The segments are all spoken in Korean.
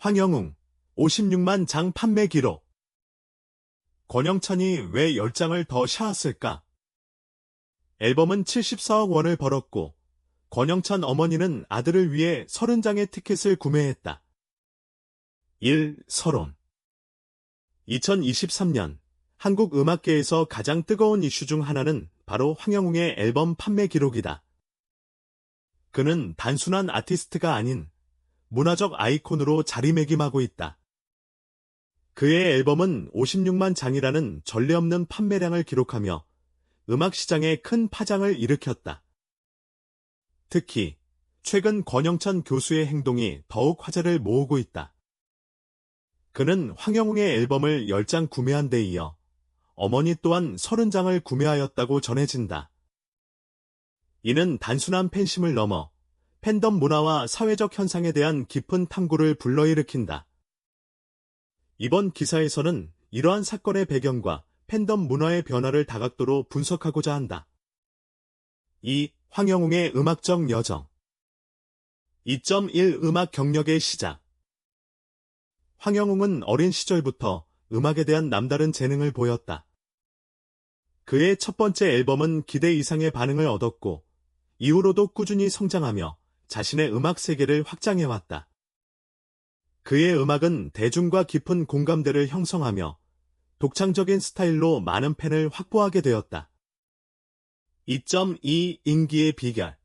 황영웅 56만 장 판매 기록. 권영찬이 왜 10장을 더 샤왔을까? 앨범은 74억 원을 벌었고 권영찬 어머니는 아들을 위해 30장의 티켓을 구매했다. 1. 서론 2023년 한국 음악계에서 가장 뜨거운 이슈 중 하나는 바로 황영웅의 앨범 판매 기록이다. 그는 단순한 아티스트가 아닌 문화적 아이콘으로 자리매김하고 있다. 그의 앨범은 56만 장이라는 전례 없는 판매량을 기록하며 음악 시장에 큰 파장을 일으켰다. 특히 최근 권영찬 교수의 행동이 더욱 화제를 모으고 있다. 그는 황영웅의 앨범을 10장 구매한 데 이어 어머니 또한 30장을 구매하였다고 전해진다. 이는 단순한 팬심을 넘어 팬덤 문화와 사회적 현상에 대한 깊은 탐구를 불러일으킨다. 이번 기사에서는 이러한 사건의 배경과 팬덤 문화의 변화를 다각도로 분석하고자 한다. 2. 황영웅의 음악적 여정 2.1 음악 경력의 시작 황영웅은 어린 시절부터 음악에 대한 남다른 재능을 보였다. 그의 첫 번째 앨범은 기대 이상의 반응을 얻었고 이후로도 꾸준히 성장하며 자신의 음악 세계를 확장해왔다. 그의 음악은 대중과 깊은 공감대를 형성하며 독창적인 스타일로 많은 팬을 확보하게 되었다. 2.2 인기의 비결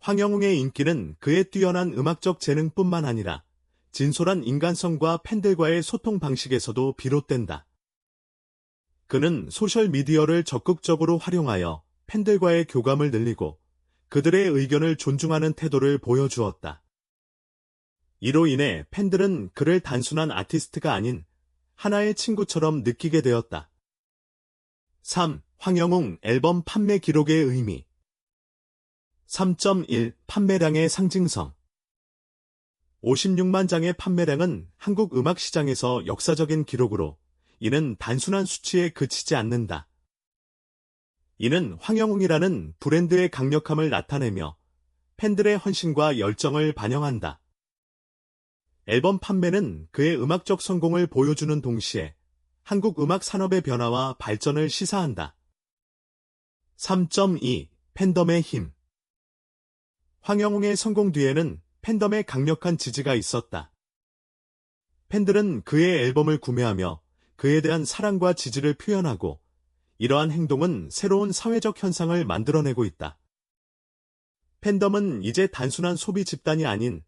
황영웅의 인기는 그의 뛰어난 음악적 재능뿐만 아니라 진솔한 인간성과 팬들과의 소통 방식에서도 비롯된다. 그는 소셜미디어를 적극적으로 활용하여 팬들과의 교감을 늘리고 그들의 의견을 존중하는 태도를 보여주었다. 이로 인해 팬들은 그를 단순한 아티스트가 아닌 하나의 친구처럼 느끼게 되었다. 3. 황영웅 앨범 판매 기록의 의미 3.1 판매량의 상징성 56만 장의 판매량은 한국 음악 시장에서 역사적인 기록으로 이는 단순한 수치에 그치지 않는다. 이는 황영웅이라는 브랜드의 강력함을 나타내며 팬들의 헌신과 열정을 반영한다. 앨범 판매는 그의 음악적 성공을 보여주는 동시에 한국 음악 산업의 변화와 발전을 시사한다. 3.2 팬덤의 힘 황영웅의 성공 뒤에는 팬덤의 강력한 지지가 있었다. 팬들은 그의 앨범을 구매하며 그에 대한 사랑과 지지를 표현하고 이러한 행동은 새로운 사회적 현상을 만들어내고 있다. 팬덤은 이제 단순한 소비 집단이 아닌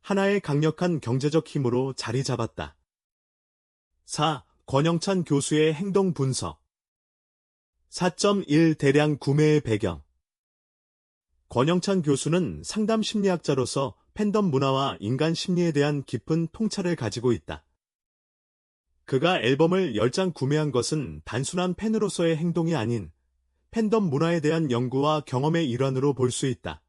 하나의 강력한 경제적 힘으로 자리 잡았다. 4. 권영찬 교수의 행동 분석 4.1 대량 구매의 배경 권영찬 교수는 상담 심리학자로서 팬덤 문화와 인간 심리에 대한 깊은 통찰을 가지고 있다. 그가 앨범을 10장 구매한 것은 단순한 팬으로서의 행동이 아닌 팬덤 문화에 대한 연구와 경험의 일환으로 볼 수 있다.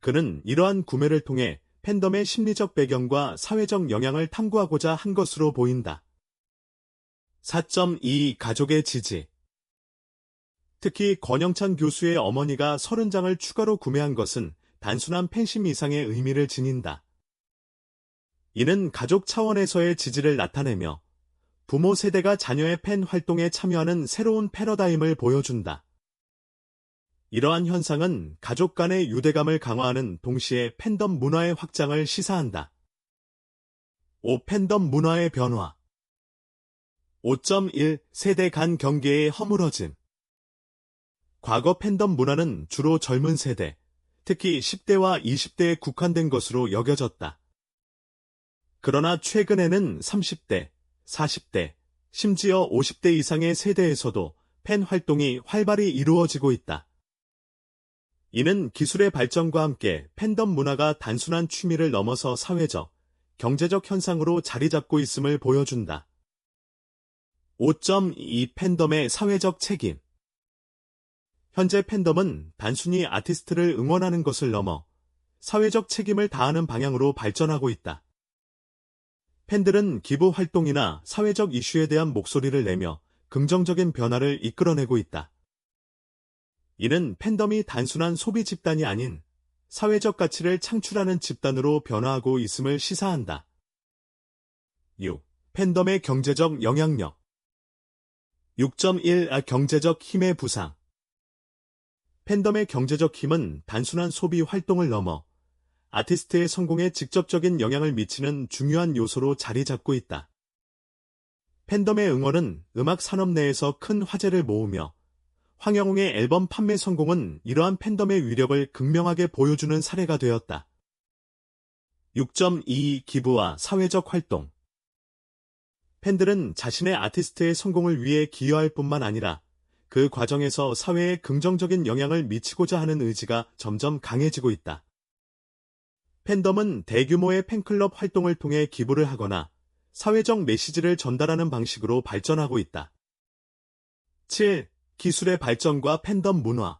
그는 이러한 구매를 통해 팬덤의 심리적 배경과 사회적 영향을 탐구하고자 한 것으로 보인다. 4.2 가족의 지지 특히 권영찬 교수의 어머니가 30장을 추가로 구매한 것은 단순한 팬심 이상의 의미를 지닌다. 이는 가족 차원에서의 지지를 나타내며 부모 세대가 자녀의 팬 활동에 참여하는 새로운 패러다임을 보여준다. 이러한 현상은 가족 간의 유대감을 강화하는 동시에 팬덤 문화의 확장을 시사한다. 5. 팬덤 문화의 변화 5.1 세대 간 경계의 허물어짐 과거 팬덤 문화는 주로 젊은 세대, 특히 10대와 20대에 국한된 것으로 여겨졌다. 그러나 최근에는 30대, 40대, 심지어 50대 이상의 세대에서도 팬 활동이 활발히 이루어지고 있다. 이는 기술의 발전과 함께 팬덤 문화가 단순한 취미를 넘어서 사회적, 경제적 현상으로 자리 잡고 있음을 보여준다. 5.2 팬덤의 사회적 책임 현재 팬덤은 단순히 아티스트를 응원하는 것을 넘어 사회적 책임을 다하는 방향으로 발전하고 있다. 팬들은 기부 활동이나 사회적 이슈에 대한 목소리를 내며 긍정적인 변화를 이끌어내고 있다. 이는 팬덤이 단순한 소비 집단이 아닌 사회적 가치를 창출하는 집단으로 변화하고 있음을 시사한다. 6. 팬덤의 경제적 영향력 6.1 아, 경제적 힘의 부상 팬덤의 경제적 힘은 단순한 소비 활동을 넘어 아티스트의 성공에 직접적인 영향을 미치는 중요한 요소로 자리 잡고 있다. 팬덤의 응원은 음악 산업 내에서 큰 화제를 모으며 황영웅의 앨범 판매 성공은 이러한 팬덤의 위력을 극명하게 보여주는 사례가 되었다. 6.2 기부와 사회적 활동 팬들은 자신의 아티스트의 성공을 위해 기여할 뿐만 아니라 그 과정에서 사회에 긍정적인 영향을 미치고자 하는 의지가 점점 강해지고 있다. 팬덤은 대규모의 팬클럽 활동을 통해 기부를 하거나 사회적 메시지를 전달하는 방식으로 발전하고 있다. 7. 기술의 발전과 팬덤 문화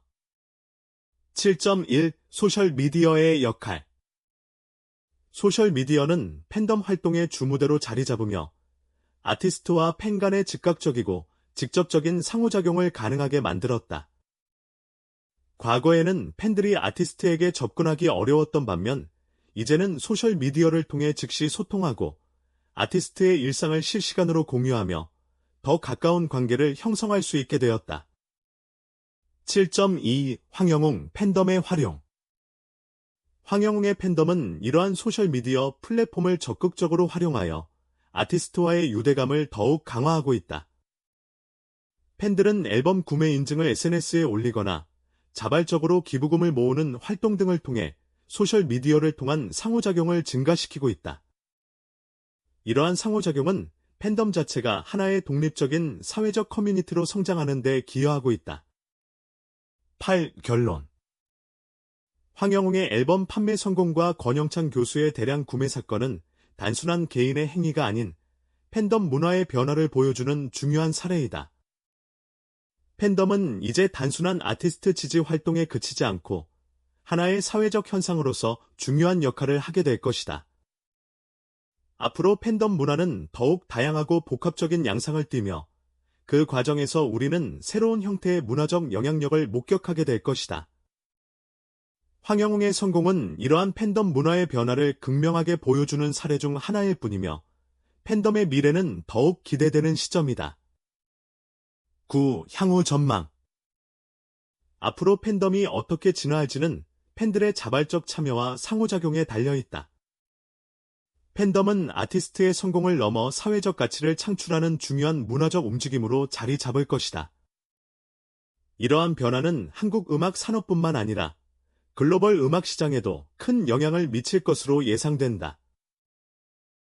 7.1 소셜미디어의 역할 소셜미디어는 팬덤 활동의 주무대로 자리 잡으며 아티스트와 팬 간의 즉각적이고 직접적인 상호작용을 가능하게 만들었다. 과거에는 팬들이 아티스트에게 접근하기 어려웠던 반면 이제는 소셜미디어를 통해 즉시 소통하고 아티스트의 일상을 실시간으로 공유하며 더 가까운 관계를 형성할 수 있게 되었다. 7.2 황영웅 팬덤의 활용 황영웅의 팬덤은 이러한 소셜미디어 플랫폼을 적극적으로 활용하여 아티스트와의 유대감을 더욱 강화하고 있다. 팬들은 앨범 구매 인증을 SNS에 올리거나 자발적으로 기부금을 모으는 활동 등을 통해 소셜미디어를 통한 상호작용을 증가시키고 있다. 이러한 상호작용은 팬덤 자체가 하나의 독립적인 사회적 커뮤니티로 성장하는 데 기여하고 있다. 8. 결론 황영웅의 앨범 판매 성공과 권영창 교수의 대량 구매 사건은 단순한 개인의 행위가 아닌 팬덤 문화의 변화를 보여주는 중요한 사례이다. 팬덤은 이제 단순한 아티스트 지지 활동에 그치지 않고 하나의 사회적 현상으로서 중요한 역할을 하게 될 것이다. 앞으로 팬덤 문화는 더욱 다양하고 복합적인 양상을 띠며 그 과정에서 우리는 새로운 형태의 문화적 영향력을 목격하게 될 것이다. 황영웅의 성공은 이러한 팬덤 문화의 변화를 극명하게 보여주는 사례 중 하나일 뿐이며 팬덤의 미래는 더욱 기대되는 시점이다. 9. 향후 전망 앞으로 팬덤이 어떻게 진화할지는 팬들의 자발적 참여와 상호작용에 달려있다. 팬덤은 아티스트의 성공을 넘어 사회적 가치를 창출하는 중요한 문화적 움직임으로 자리 잡을 것이다. 이러한 변화는 한국 음악 산업뿐만 아니라 글로벌 음악 시장에도 큰 영향을 미칠 것으로 예상된다.